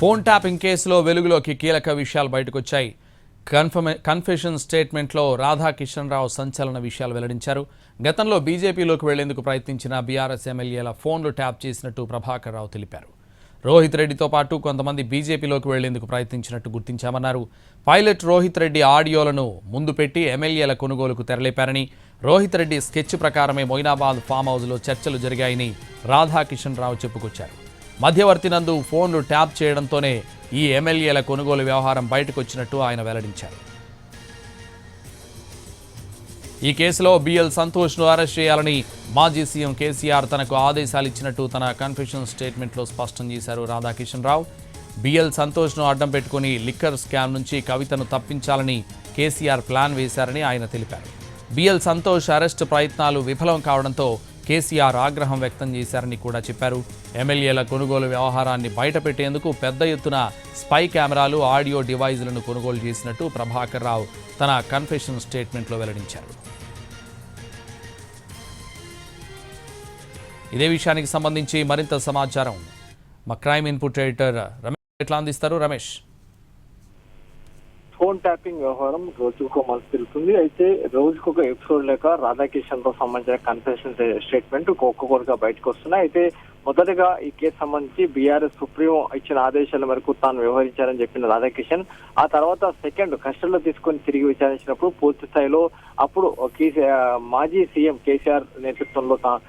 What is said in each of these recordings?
Phone tapping కేసులో వెలుగులోకి కీలక విషయాలు బయటకొచ్చాయి. కన్ఫర్మే కన్ఫెషన్ స్టేట్మెంట్లో రాధాకిషన్ రావు సంచలన విషయాలు వెల్లడించారు. గతంలో బీజేపీలోకి వెళ్ళేందుకు ప్రయత్నించిన బీఆర్ఎస్ ఎమ్మెల్యేల ఫోన్లు ట్యాప్ చేసినట్టు ప్రభాకర్ రావు తెలిపారు. రోహిత్ రెడ్డితో పాటు కొంతమంది బీజేపీలోకి వెళ్ళేందుకు ప్రయత్నించినట్టు గుర్తించామన్నారు. పైలట్ రోహిత్ రెడ్డి ఆడియోలను ముందు పెట్టి ఎమ్మెల్యేల కొనుగోలుకు తెరలేపారని రోహిత్ రెడ్డి స్కెచ్ ప్రకారమే మొయినాబాద్ ఫామ్ హౌస్లో చర్చలు జరిగాయని రాధాకిషన్ రావు చెప్పుకొచ్చారు. మధ్యవర్తి నందు ఫోన్లు ట్యాప్ చేయడంతోనే ఈ ఎమ్మెల్యేల కొనుగోలు వ్యవహారం బయటకొచ్చినట్టు ఆయన వెల్లడించారు. ఈ కేసులో బిఎల్ సంతోష్ను అరెస్ట్ చేయాలని మాజీ సీఎం కేసీఆర్ తనకు ఆదేశాలు ఇచ్చినట్టు తన కన్ఫెషన్ స్టేట్మెంట్లో స్పష్టం చేశారు రాధాకిషన్ రావు. బిఎల్ సంతోష్ను అడ్డం పెట్టుకుని లిక్కర్ స్కామ్ నుంచి కవితను తప్పించాలని కేసీఆర్ ప్లాన్ వేశారని ఆయన తెలిపారు. బిఎల్ సంతోష్ అరెస్ట్ ప్రయత్నాలు విఫలం కావడంతో కేసీఆర్ ఆగ్రహం వ్యక్తం చేశారని కూడా చెప్పారు. ఎమ్మెల్యేల కొనుగోలు వ్యవహారాన్ని బయటపెట్టేందుకు పెద్ద ఎత్తున స్పై కెమెరాలు ఆడియో డివైజులను కొనుగోలు చేసినట్టు ప్రభాకర్ రావు తన కన్ఫెషన్ స్టేట్మెంట్లో వెల్లడించారు. ఇదే విషయానికి సంబంధించి మరింత సమాచారం. మా క్రైమ్ ఇన్పుట్ ఎడిటర్ రమేష్ ఎట్లా అందిస్తారు? రమేష్. ఫోన్ ట్యాపింగ్ వ్యవహారం రోజుకు మనకు తెలుస్తుంది అయితే రోజుకు ఒక ఎపిసోడ్ లేక రాధాకిషన్తో సంబంధించిన కన్ఫెషన్ స్టేట్మెంట్ ఒక్కొక్కరుగా బయటకు వస్తున్నాయి. అయితే మొదటగా ఈ కేసు సంబంధించి బీఆర్ఎస్ సుప్రీం ఇచ్చిన ఆదేశాల మేరకు తాను వ్యవహరించారని చెప్పిన రాధాకిషన్ ఆ తర్వాత సెకండ్ కస్టడీలో తీసుకొని తిరిగి విచారించినప్పుడు పూర్తి స్థాయిలో అప్పుడు కేసీ- మాజీ సీఎం కేసీఆర్ నేతృత్వంలో తా-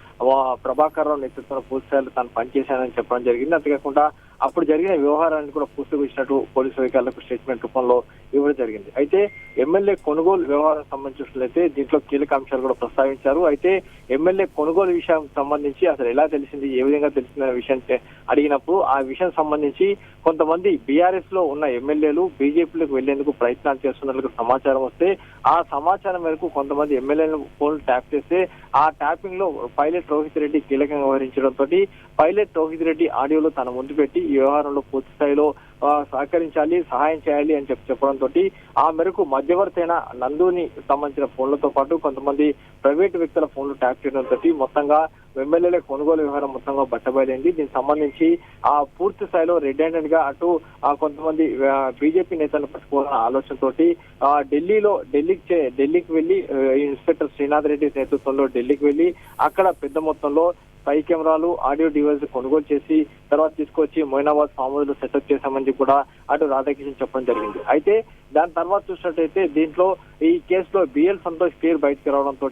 ప్రభాకర్ రావు నేతృత్వంలో పూర్తి స్థాయిలో తాను పనిచేశానని చెప్పడం జరిగింది. అంతేకాకుండా అప్పుడు జరిగిన వ్యవహారాన్ని కూడా పూర్తిగా పోలీసు అధికారులకు స్టేట్మెంట్ రూపంలో ఇవ్వడం జరిగింది. అయితే ఎమ్మెల్యే కొనుగోలు వ్యవహారం సంబంధించినట్లయితే దీంట్లో కీలక అంశాలు కూడా ప్రస్తావించారు. అయితే ఎమ్మెల్యే కొనుగోలు విషయం సంబంధించి అసలు ఎలా తెలిసింది ఏ విధంగా తెలిసిన విషయం అడిగినప్పుడు ఆ విషయం సంబంధించి కొంతమంది బీఆర్ఎస్లో ఉన్న ఎమ్మెల్యేలు బీజేపీలకు వెళ్ళేందుకు ప్రయత్నాలు చేస్తున్నట్లు సమాచారం వస్తే ఆ సమాచారం మేరకు కొంతమంది ఎమ్మెల్యేలను ఫోన్ ట్యాప్ చేస్తే ఆ ట్యాపింగ్లో పైలట్ రోహిత్ రెడ్డి కీలకంగా వ్యవహరించడంతో పైలట్ రోహిత్ రెడ్డి ఆడియోలో తన ముందు పెట్టి ఈ వ్యవహారంలో పూర్తి స్థాయిలో సహకరించాలి సహాయం చేయాలి అని చెప్పి చెప్పడంతో ఆ మేరకు మధ్యవర్తి అయిన నందుని సంబంధించిన ఫోన్లతో పాటు కొంతమంది ప్రైవేట్ వ్యక్తుల ఫోన్లు ట్యాప్ చేయడంతో మొత్తంగా ఎమ్మెల్యేల కొనుగోలు వ్యవహారం మొత్తంగా బట్టబయలైంది. దీనికి సంబంధించి ఆ పూర్తి స్థాయిలో రెడ్గా అటు ఆ కొంతమంది బీజేపీ నేతలను పట్టుకోవాలన్న ఆలోచనతోటి ఆ ఢిల్లీలో ఢిల్లీకి చే- ఢిల్లీకి వెళ్ళి ఇన్స్పెక్టర్ శ్రీనాథ్ రెడ్డి నేతృత్వంలో ఢిల్లీకి వెళ్ళి అక్కడ పెద్ద మొత్తంలో ఫైవ్ కెమెరాలు ఆడియో డివైస్ కొనుగోలు చేసి తర్వాత తీసుకొచ్చి మొయినాబాద్ ఫామ్ హౌస్లో సెటప్ చేశామని కూడా అటు రాధాకిషన్ చెప్పడం జరిగింది. అయితే దాని తర్వాత చూసినట్టయితే దీంట్లో ఈ కేసులో బిఎల్ సంతోష్ పేరు బయటకు రావడంతో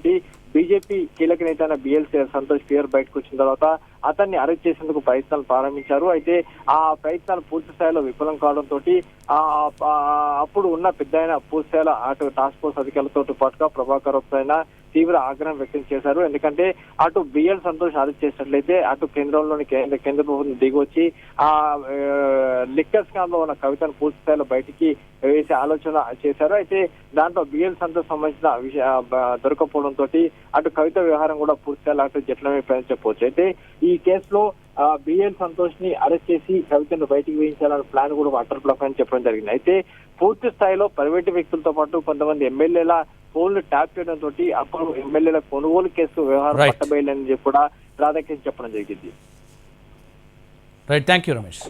బీజేపీ కీలక నేత అయిన బిఎల్ సంతోష్ పేరు బయటకు వచ్చిన తర్వాత అతన్ని అరెస్ట్ చేసేందుకు ప్రయత్నాలు ప్రారంభించారు. అయితే ఆ ప్రయత్నాలు పూర్తి స్థాయిలో విఫలం కావడంతో అప్పుడు ఉన్న పెద్ద ఆయన పూర్తి స్థాయిలో అటు టాస్క్ ఫోర్స్ అధికారులతో పాటుగా ప్రభాకర్ రావు తీవ్ర ఆగ్రహం వ్యక్తం చేశారు. ఎందుకంటే అటు బిఎల్ సంతోష్ అరెస్ట్ చేసినట్లయితే అటు కేంద్రంలోని కేంద్ర కేంద్ర ప్రభుత్వం దిగొచ్చి ఆ లిక్కర్ స్కామ్లో ఉన్న కవితను పూర్తి స్థాయిలో బయటికి వేసే ఆలోచన చేశారు అయితే దాంట్లో బిఎల్ సంతోష్ సంబంధించిన విషయ దొరకపోవడంతో అటు కవిత వ్యవహారం కూడా పూర్తి స్థాయిలో అటు జట్లమైపోయిందని చెప్పవచ్చు. అయితే ఈ కేసులో బిఎల్ సంతోష్ని అరెస్ట్ చేసి కవితను బయటికి వేయించాలన్న ప్లాన్ కూడా అటర్ బ్లాక్ అని చెప్పడం జరిగింది. అయితే పూర్తి స్థాయిలో ప్రైవేటు వ్యక్తులతో పాటు కొంతమంది ఎమ్మెల్యేల ఫోన్లు ట్యాప్ చేయడం తోటి అప్పుడు ఎమ్మెల్యేల కొనుగోలు కేసు వ్యవహారం. పట్టబయలని చెప్పి కూడా రాధాకృష్ణ చెప్పడం జరిగింది. Right thank you Ramesh